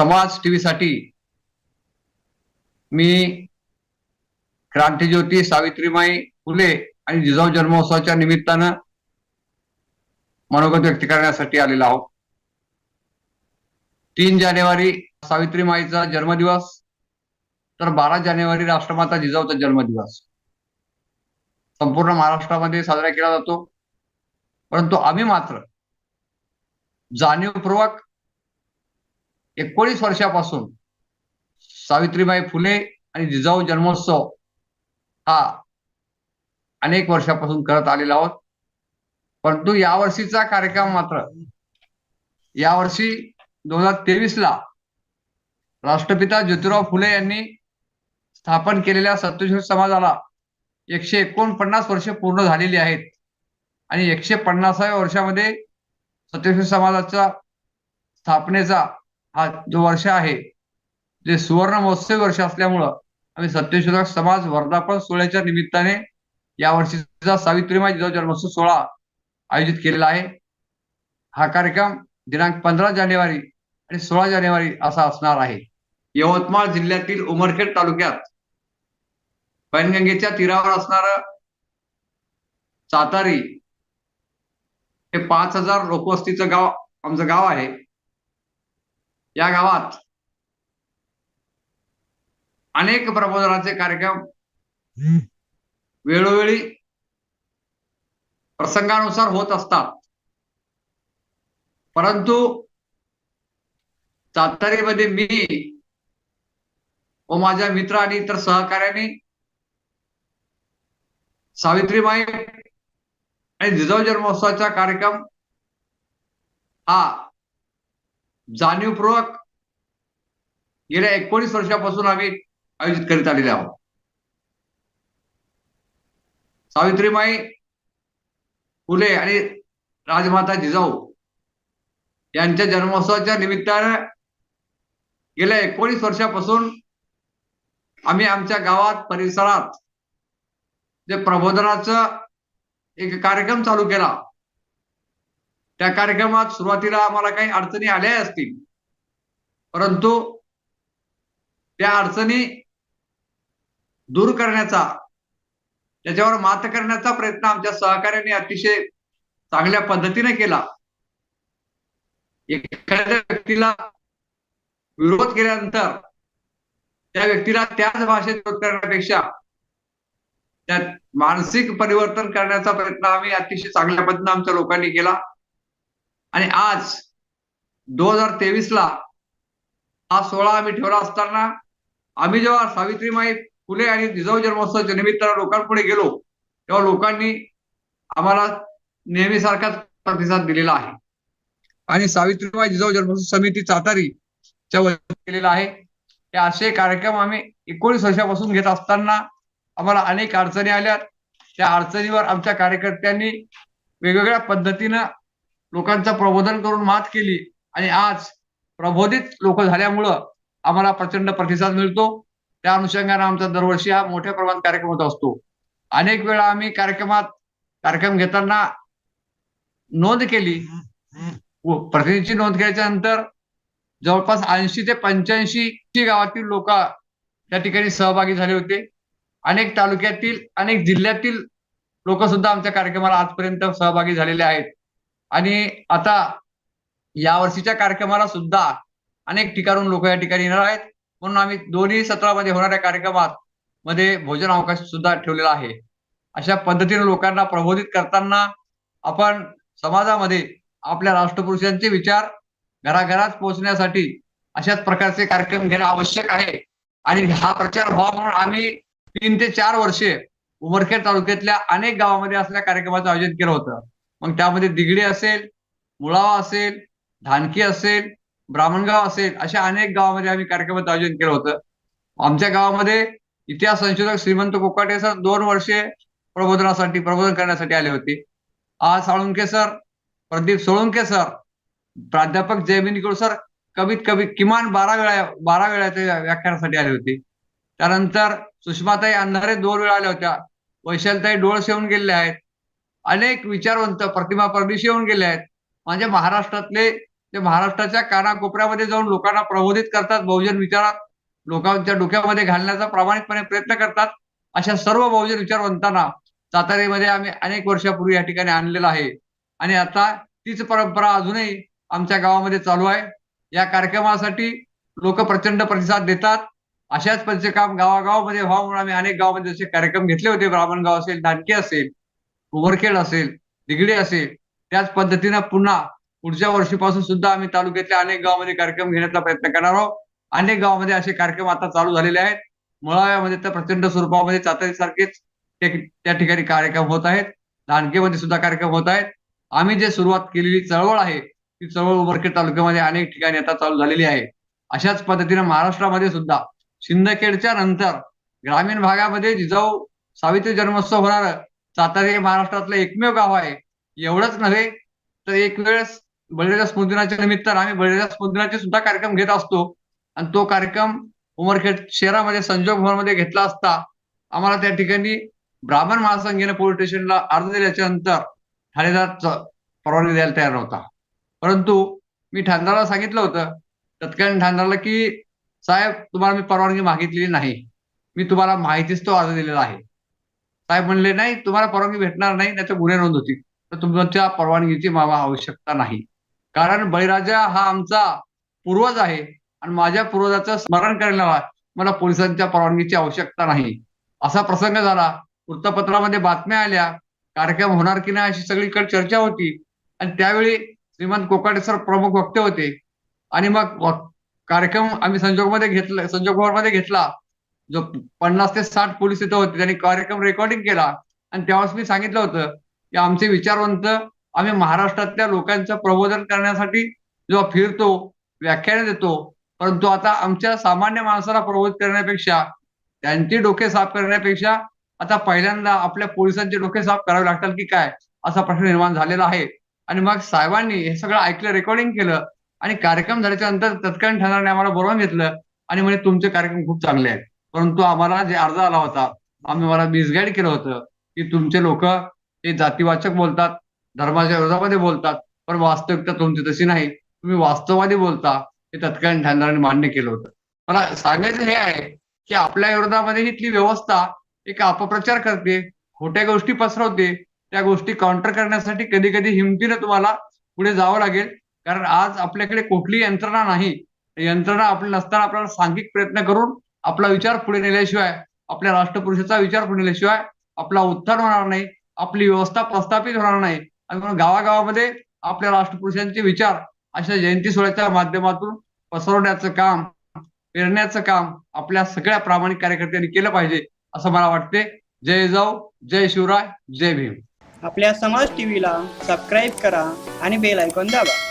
समाज टीव्हीसाठी मी क्रांतीज्योती सावित्रीमाई फुले आणि जिजाऊ जन्मोत्सवाच्या निमित्तानं मनोगत व्यक्त करण्यासाठी आलेलो आहोत. तीन जानेवारी सावित्रीमाईचा जन्मदिवस तर बारा जानेवारी राष्ट्रमाता जिजाऊचा जन्मदिवस. संपूर्ण महाराष्ट्रामध्ये साजरा केला जातो. परंतु आम्ही मात्र जाणीवपूर्वक एकोणीस वर्षापासून सावित्रीबाई फुले आणि जिजाऊ जन्मोत्सव हा अनेक वर्षापासून करत आलेला आहोत. परंतु यावर्षीचा कार्यक्रम मात्र यावर्षी दोन हजार तेवीस ला राष्ट्रपिता ज्योतिराव फुले यांनी स्थापन केलेल्या सत्यशोध समाजाला एकशे एकोणपन्नास वर्षे पूर्ण झालेली आहेत. आणि एकशे पन्नासाव्या वर्षामध्ये सत्यशोध समाजाच्या स्थापनेचा हा जो वर्ष आहे जे सुवर्ण महोत्सवी वर्ष असल्यामुळं आम्ही सत्यशोधक समाज वर्धापन सोहळ्याच्या निमित्ताने या वर्षीचा सावित्रीमाई जिजाऊ जन्मोत्सव सोहळा आयोजित केलेला आहे. हा कार्यक्रम दिनांक पंधरा जानेवारी आणि सोळा जानेवारी असा असणार आहे. यवतमाळ जिल्ह्यातील उमरखेड तालुक्यात पैनगंगेच्या तीरावर असणार सातारी हे पाच हजार लोकवस्तीचं गाव आमचं गाव आहे. या गावात अनेक प्रबोधनाचे कार्यक्रम वेळोवेळी प्रसंगानुसार होत असतात. परंतु सातारीमध्ये मी व माझ्या मित्र आणि इतर सहकार्याने सावित्रीबाई आणि जिजाऊ जन्मोत्सवाचा कार्यक्रम हा जाणीवपूर्वक गेल्या एकोणीस वर्षापासून आम्ही आयोजित करीत आलेले आहोत. सावित्रीबाई फुले आणि राजमाता जिजाऊ यांच्या जन्मोत्सवाच्या निमित्तानं गेल्या एकोणीस वर्षापासून आम्ही आमच्या गावात परिसरात जे प्रबोधनाचं एक कार्यक्रम चालू केला. त्या कार्यक्रमात सुरुवातीला आम्हाला काही अडचणी आल्या असतील. परंतु त्या अडचणी दूर करण्याचा त्याच्यावर मात करण्याचा प्रयत्न आमच्या सहकार्याने अतिशय चांगल्या पद्धतीने केला. एखाद्या व्यक्तीला विरोध केल्यानंतर त्या व्यक्तीला त्याच भाषेत विरोध करण्यापेक्षा त्यात मानसिक परिवर्तन करण्याचा प्रयत्न आम्ही अतिशय चांगल्या पद्धतीने आमच्या लोकांनी केला. आणि आज दोन हजार तेवीस ला हा सोहळा आम्ही ठेवला असताना आम्ही जेव्हा सावित्रीमाई फुले आणि जिजाऊ जन्मोत्सवाच्या निमित्तानं लोकांपुढे गेलो तेव्हा लोकांनी आम्हाला नेहमीसारखाच प्रतिसाद दिलेला आहे. आणि सावित्रीबाई जिजाऊ जन्मोत्सव समिती चातारी च्या केलेला आहे. हे असे कार्यक्रम आम्ही एकोणीस वर्षापासून घेत असताना आम्हाला अनेक अडचणी आल्या त्या अडचणीवर आमच्या कार्यकर्त्यांनी वेगवेगळ्या पद्धतीनं लोकांचं प्रबोधन करून मात केली आणि आज प्रबोधित लोक झाल्यामुळं आम्हाला प्रचंड प्रतिसाद मिळतो. त्या अनुषंगाने आमचा दरवर्षी हा मोठ्या प्रमाणात कार्यक्रम होत असतो. अनेक वेळा आम्ही कार्यक्रमात कार्यक्रम घेताना नोंद केली. व प्रतिनिधीची नोंद केल्याच्यानंतर जवळपास ऐंशी ते पंच्याऐंशी गावातील लोक त्या ठिकाणी सहभागी झाले होते. अनेक तालुक्यातील अनेक जिल्ह्यातील लोक सुद्धा आमच्या कार्यक्रमाला आजपर्यंत सहभागी झालेले आहेत. आणि आता या वर्षीच्या कार्यक्रमाला सुद्धा अनेक ठिकाणून लोक या ठिकाणी येणार आहेत. म्हणून आम्ही दोन्ही सत्रामध्ये होणाऱ्या कार्यक्रमात मध्ये भोजन अवकाश सुद्धा ठेवलेला आहे. अशा पद्धतीने लोकांना प्रबोधित करताना आपण समाजामध्ये आपल्या राष्ट्रपुरुषांचे विचार घराघरात पोहोचण्यासाठी अशाच प्रकारचे कार्यक्रम घेणं आवश्यक आहे. आणि हा प्रचार व्हावा म्हणून आम्ही तीन ते चार वर्षे उमरखेड तालुक्यातल्या अनेक गावामध्ये असल्या कार्यक्रमाचं आयोजन केलं होतं. मग त्यामध्ये दिगडी असेल मुळावा असेल धानकी असेल ब्राह्मणगाव असेल अशा अनेक गावामध्ये आम्ही कार्यक्रमाचं आयोजन केलं होतं. आमच्या गावामध्ये इतिहास संशोधक श्रीमंत कोकाटे सर दोन वर्षे प्रबोधनासाठी प्रबोधन करण्यासाठी आले होते. आज साळुंके सर प्रदीप सोळुंके सर प्राध्यापक जयमिनी सर कमीत कमी किमान बारा वेळा बारा वेळा ते व्याख्यानासाठी आले होते. त्यानंतर सुषमाताई अंधारे दोन वेळा आल्या होत्या. वैशालताई डोळ सेवून गेलेल्या आहेत. अनेक विचारवंत प्रतिमा परदेशी येऊन गेले आहेत. म्हणजे महाराष्ट्रातले ते महाराष्ट्राच्या कानाकोपऱ्यामध्ये जाऊन लोकांना प्रबोधित करतात बहुजन विचारात लोकांच्या डोक्यामध्ये घालण्याचा प्रामाणिकपणे प्रयत्न करतात अशा सर्व बहुजन विचारवंतांना सातारेमध्ये आम्ही अनेक वर्षापूर्वी या ठिकाणी आणलेला आहे. आणि आता तीच परंपरा अजूनही आमच्या गावामध्ये चालू आहे. या कार्यक्रमासाठी लोक प्रचंड प्रतिसाद देतात. अशाच पंचकाम गावागावामध्ये व्हावं म्हणून आम्ही अनेक गावामध्ये जसे कार्यक्रम घेतले होते. ब्राह्मणगाव असेल दानके असेल ओव्हरखेड असेल दिगडी असेल त्याच पद्धतीनं पुन्हा पुढच्या वर्षीपासून सुद्धा आम्ही तालुक्यातल्या अनेक गावामध्ये कार्यक्रम घेण्याचा प्रयत्न करणार आहोत. अनेक गावामध्ये असे कार्यक्रम आता चालू झालेले आहेत. मुळाव्यामध्ये तर प्रचंड स्वरूपामध्ये चातरीसारखेच त्या ठिकाणी कार्यक्रम होत आहेत. दानकेमध्ये सुद्धा कार्यक्रम होत आहेत. आम्ही जे सुरुवात केलेली चळवळ आहे ती चळवळ उमरखेड तालुक्यामध्ये अनेक ठिकाणी आता चालू झालेली आहे. अशाच पद्धतीनं महाराष्ट्रामध्ये सुद्धा शिंदखेडच्या नंतर ग्रामीण भागामध्ये जिजाऊ सावित्री जन्मोत्सव होणार. सातारा हे महाराष्ट्रातलं एकमेव गाव आहे. एवढंच नव्हे तर एक वेळेस बळीराजा स्मृतिदिनाच्या निमित्तानं आम्ही बळीराजा स्मृतिदिनाचे सुद्धा कार्यक्रम घेत असतो. आणि तो कार्यक्रम उमरखेड शहरामध्ये संजोग भवनमध्ये घेतला असता आम्हाला त्या ठिकाणी ब्राह्मण महासंघाने पोलीस स्टेशनला अर्ज दिल्याच्या नंतर ठाणेदार परवानगी द्यायला तयार नव्हता. परंतु मी ठाणेदाराला सांगितलं होतं तत्कालीन ठाणेदाराला की साहेब तुम्हाला मी परवानगी मागितलेली नाही. मी तुम्हाला माहितीच तो अर्ज दिलेला आहे. साहेब म्हणले नाही तुम्हाला परवानगी भेटणार नाही त्याच्या गुन्हे नोंद होती तर तुमच्या परवानगीची मामा आवश्यकता नाही. कारण बळीराजा हा आमचा पूर्वज आहे आणि माझ्या पूर्वजाचं स्मरण करायला मला पोलिसांच्या परवानगीची आवश्यकता नाही. असा प्रसंग झाला. वृत्तपत्रामध्ये बातम्या आल्या. कार्यक्रम होणार की नाही अशी सगळीकडे चर्चा होती. आणि त्यावेळी श्रीमंत कोकाटे सर प्रमुख वक्ते होते. आणि मग कार्यक्रम आम्ही संजोगमध्ये घेतला संजोगमध्ये घेतला. जो पन्नास ते साठ पोलीस इथं होते त्यांनी कार्यक्रम रेकॉर्डिंग केला. आणि त्यावेळेस मी सांगितलं होतं की आमचे विचारवंत आम्ही महाराष्ट्रातल्या लोकांचं प्रबोधन करण्यासाठी जेव्हा फिरतो व्याख्याने देतो परंतु आता आमच्या सामान्य माणसाला प्रबोधित करण्यापेक्षा त्यांची डोके साफ करण्यापेक्षा आता पहिल्यांदा आपल्या पोलिसांचे डोके साफ करावे लागतात की काय? असा प्रश्न निर्माण झालेला आहे. आणि मग साहेबांनी हे सगळं ऐकलं रेकॉर्डिंग केलं आणि कार्यक्रम झाल्याच्यानंतर तत्कालीन ठाण्याने आम्हाला बोलवून घेतलं. आणि म्हणजे तुमचे कार्यक्रम खूप चांगले आहेत. परंतु आम्हाला जे अर्ज आला होता आम्ही मला मिसगाईड केलं होतं की तुमचे लोक हे जातीवाचक बोलतात धर्माच्या विरोधामध्ये बोलतात पण वास्तविकता तुमची तशी नाही. तुम्ही वास्तववादी बोलता हे तत्कालीन ठाण्याने मान्य केलं होतं. मला सांगायचं हे आहे की आपल्या विरोधामध्ये इथली व्यवस्था एक अपप्रचार करते खोट्या गोष्टी पसरवते त्या गोष्टी काउंटर करण्यासाठी कधी कधी हिमतीनं तुम्हाला पुढे जावं लागेल. कारण आज आपल्याकडे कुठली यंत्रणा नाही. यंत्रणा आपली नसताना आपल्याला सांघिक प्रयत्न करून आपला विचार पुढे नेल्याशिवाय आपल्या राष्ट्रपुरुषाचा विचार पुढे नेल्याशिवाय आपला उत्थान होणार नाही आपली व्यवस्था प्रस्थापित होणार नाही. आणि म्हणून गावागावामध्ये आपल्या राष्ट्रपुरुषांचे विचार अशा जयंती सोहळ्याच्या माध्यमातून पसरवण्याचं काम पेरण्याचं काम आपल्या सगळ्या प्रामाणिक कार्यकर्त्यांनी केलं पाहिजे असं मला वाटते. जय जाऊ जय शिवराय जय भीम. आपल्या समाज टीव्हीला सबस्क्राईब करा आणि बेल ऐकून दाबा.